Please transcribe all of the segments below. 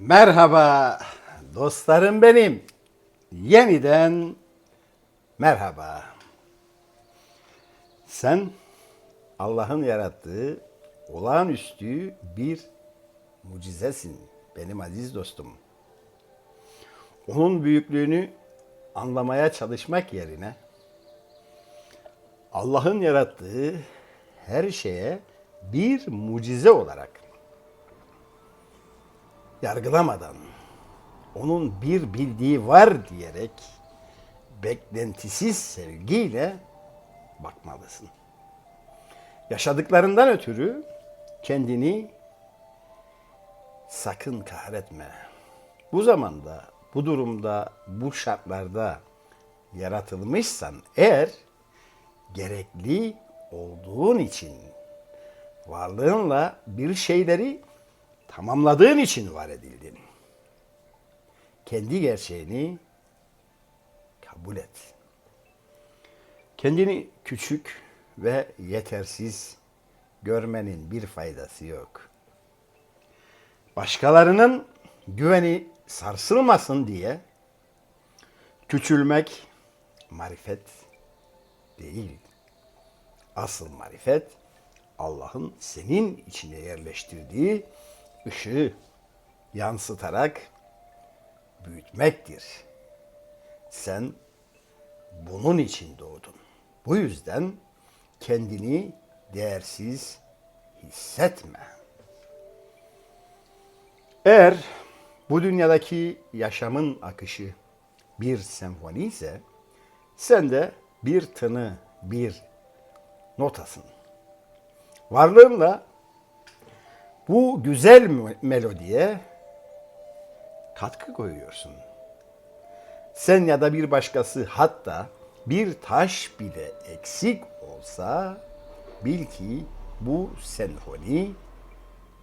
Merhaba dostlarım benim. Yeniden merhaba. Sen Allah'ın yarattığı olağanüstü bir mucizesin benim aziz dostum. Onun büyüklüğünü anlamaya çalışmak yerine Allah'ın yarattığı her şeye bir mucize olarak yargılamadan onun bir bildiği var diyerek beklentisiz sevgiyle bakmalısın. Yaşadıklarından ötürü kendini sakın kahretme. Bu zamanda, bu durumda, bu şartlarda yaratılmışsan eğer gerekli olduğun için varlığınla bir şeyleri tamamladığın için var edildin. Kendi gerçeğini kabul et. Kendini küçük ve yetersiz görmenin bir faydası yok. Başkalarının güveni sarsılmasın diye küçülmek marifet değil. Asıl marifet Allah'ın senin içine yerleştirdiği ışığı yansıtarak büyütmektir. Sen bunun için doğdun. Bu yüzden kendini değersiz hissetme. Eğer bu dünyadaki yaşamın akışı bir senfoni ise sen de bir tını, bir notasın. Varlığınla bu güzel me- melodiye katkı koyuyorsun. Sen ya da bir başkası hatta bir taş bile eksik olsa bil ki bu senfoni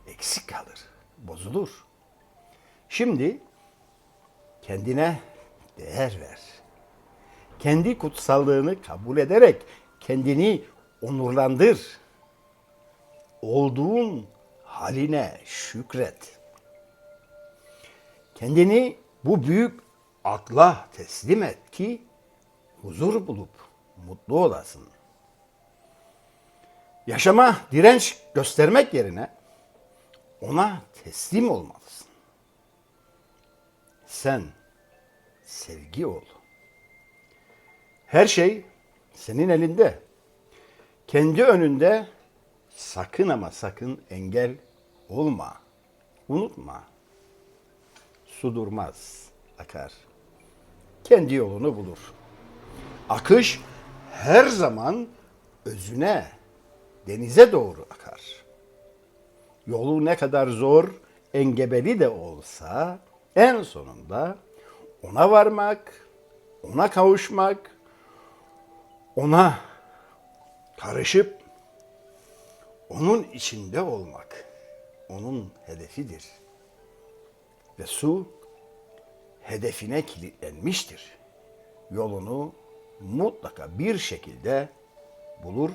eksik kalır, bozulur. Şimdi kendine değer ver. Kendi kutsallığını kabul ederek kendini onurlandır. Olduğun haline şükret. Kendini bu büyük akla teslim et ki huzur bulup mutlu olasın. Yaşama direnç göstermek yerine ona teslim olmalısın. Sen sevgi ol. Her şey senin elinde. Kendi önünde sakın ama sakın engel olma. Unutma. Su durmaz, akar. Kendi yolunu bulur. Akış her zaman özüne, denize doğru akar. Yolu ne kadar zor, engebeli de olsa en sonunda ona varmak, ona kavuşmak, ona karışıp onun içinde olmak onun hedefidir. Ve su hedefine kilitlenmiştir. Yolunu mutlaka bir şekilde bulur.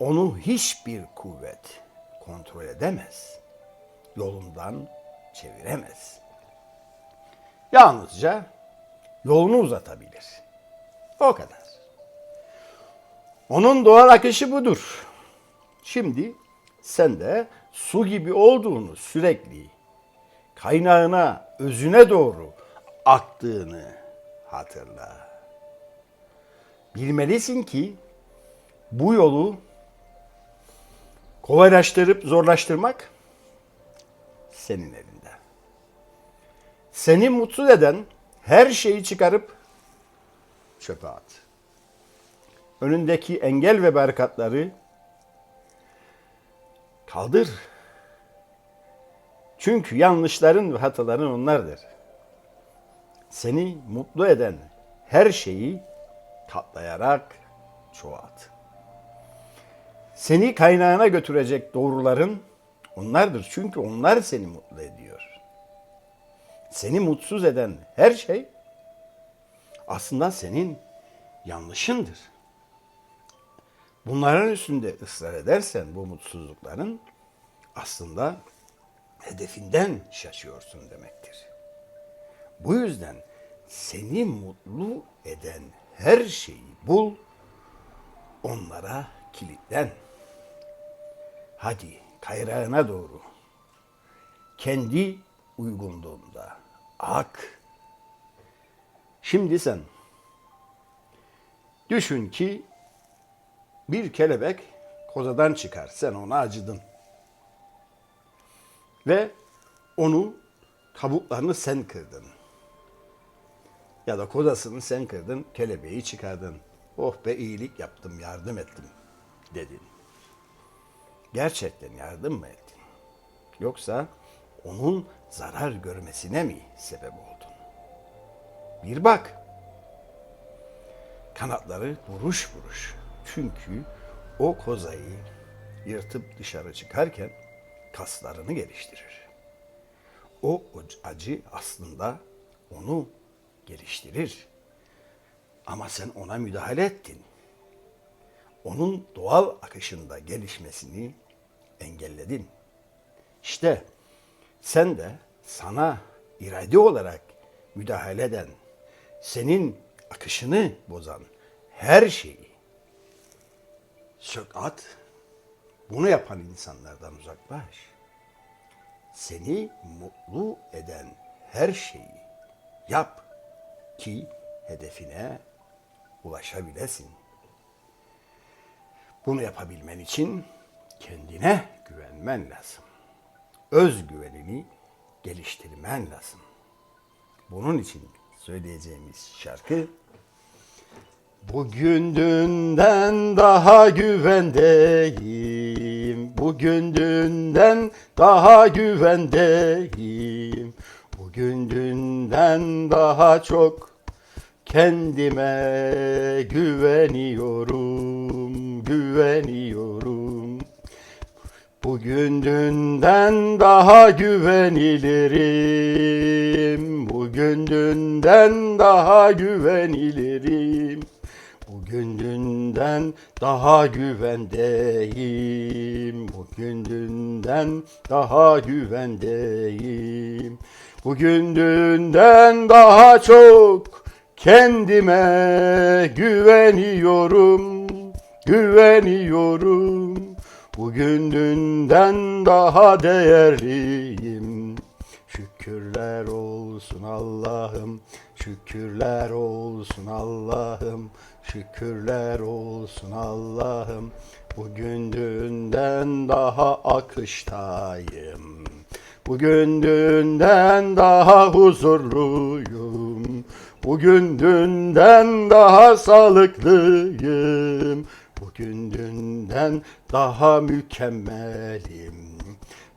Onu hiçbir kuvvet kontrol edemez. Yolundan çeviremez. Yalnızca yolunu uzatabilir. O kadar. Onun doğal akışı budur. Şimdi sen de su gibi olduğunu sürekli kaynağına, özüne doğru aktığını hatırla. Bilmelisin ki bu yolu kolaylaştırıp zorlaştırmak senin elinde. Seni mutsuz eden her şeyi çıkarıp çöpe at. Önündeki engel ve berkatları kaldır. Çünkü yanlışların ve hataların onlardır. Seni mutlu eden her şeyi katlayarak çoğalt. Seni kaynağına götürecek doğruların onlardır. Çünkü onlar seni mutlu ediyor. Seni mutsuz eden her şey aslında senin yanlışındır. Bunların üstünde ısrar edersen bu mutsuzlukların aslında hedefinden şaşıyorsun demektir. Bu yüzden seni mutlu eden her şeyi bul, onlara kilitlen. Hadi kayrağına doğru. Kendi uygunluğunda ak. Şimdi sen düşün ki bir kelebek kozadan çıkar. Sen ona acıdın. Ve onu kabuklarını sen kırdın. Ya da kozasını sen kırdın, kelebeği çıkardın. Oh be iyilik yaptım, yardım ettim dedin. Gerçekten yardım mı ettin? Yoksa onun zarar görmesine mi sebep oldun? Bir bak. Kanatları buruş buruş. Çünkü o kozayı yırtıp dışarı çıkarken kaslarını geliştirir. O acı aslında onu geliştirir. Ama sen ona müdahale ettin. Onun doğal akışında gelişmesini engelledin. İşte sen de sana irade olarak müdahale eden, senin akışını bozan her şeyi sök at, bunu yapan insanlardan uzaklaş. Seni mutlu eden her şeyi yap ki hedefine ulaşabilesin. Bunu yapabilmen için kendine güvenmen lazım. Özgüvenini geliştirmen lazım. Bunun için söyleyeceğimiz şarkı Bugün dünden daha güvendeyim. Bugün dünden daha güvendeyim. Bugün dünden daha çok kendime güveniyorum, güveniyorum. Bugün dünden daha güvenilirim. Bugün dünden daha güvenilirim. Bugün dünden daha güvendeyim. Bugün dünden daha güvendeyim. Bugün dünden daha çok kendime güveniyorum. Güveniyorum. Bugün dünden daha değerliyim. Şükürler olsun Allah'ım, şükürler olsun Allah'ım, şükürler olsun Allah'ım. Bugün dünden daha akıştayım. Bugün dünden daha huzurluyum. Bugün dünden daha sağlıklıyım. Bugün dünden daha mükemmelim.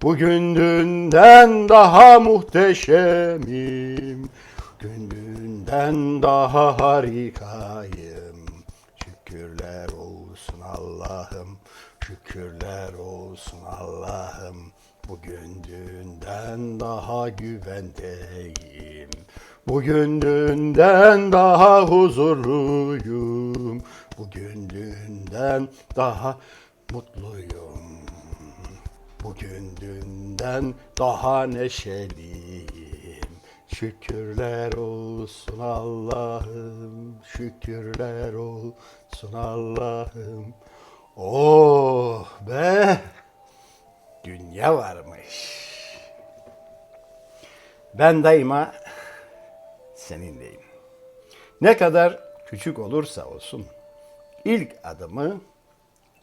Bugün dünden daha muhteşemim. Bugün dünden daha harikayım. Şükürler olsun Allah'ım. Şükürler olsun Allah'ım. Bugün dünden daha güvendeyim. Bugün dünden daha huzurluyum. Bugün dünden daha mutluyum. Bugün dünden daha neşeliyim. Şükürler olsun Allah'ım. Şükürler olsun Allah'ım. Oh be! Dünya varmış. Ben daima seninleyim. Ne kadar küçük olursa olsun ilk adımı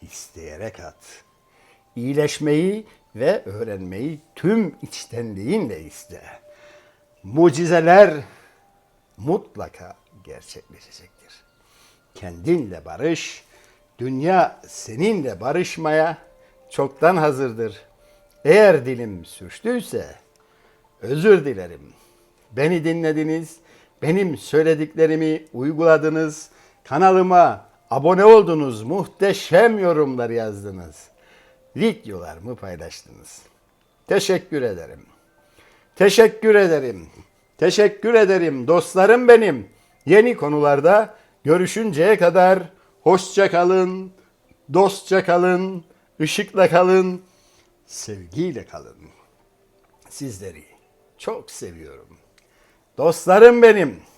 isteyerek at. İyileşmeyi ve öğrenmeyi tüm içtenliğinle iste. Mucizeler mutlaka gerçekleşecektir. Kendinle barış, dünya seninle barışmaya çoktan hazırdır. Eğer dilim sürçtüyse özür dilerim. Beni dinlediniz, benim söylediklerimi uyguladınız, kanalıma abone oldunuz, muhteşem yorumlar yazdınız. Videolarımı paylaştınız. Teşekkür ederim. Teşekkür ederim. Teşekkür ederim dostlarım benim. Yeni konularda görüşünceye kadar hoşça kalın, dostça kalın, ışıkla kalın, sevgiyle kalın. Sizleri çok seviyorum. Dostlarım benim.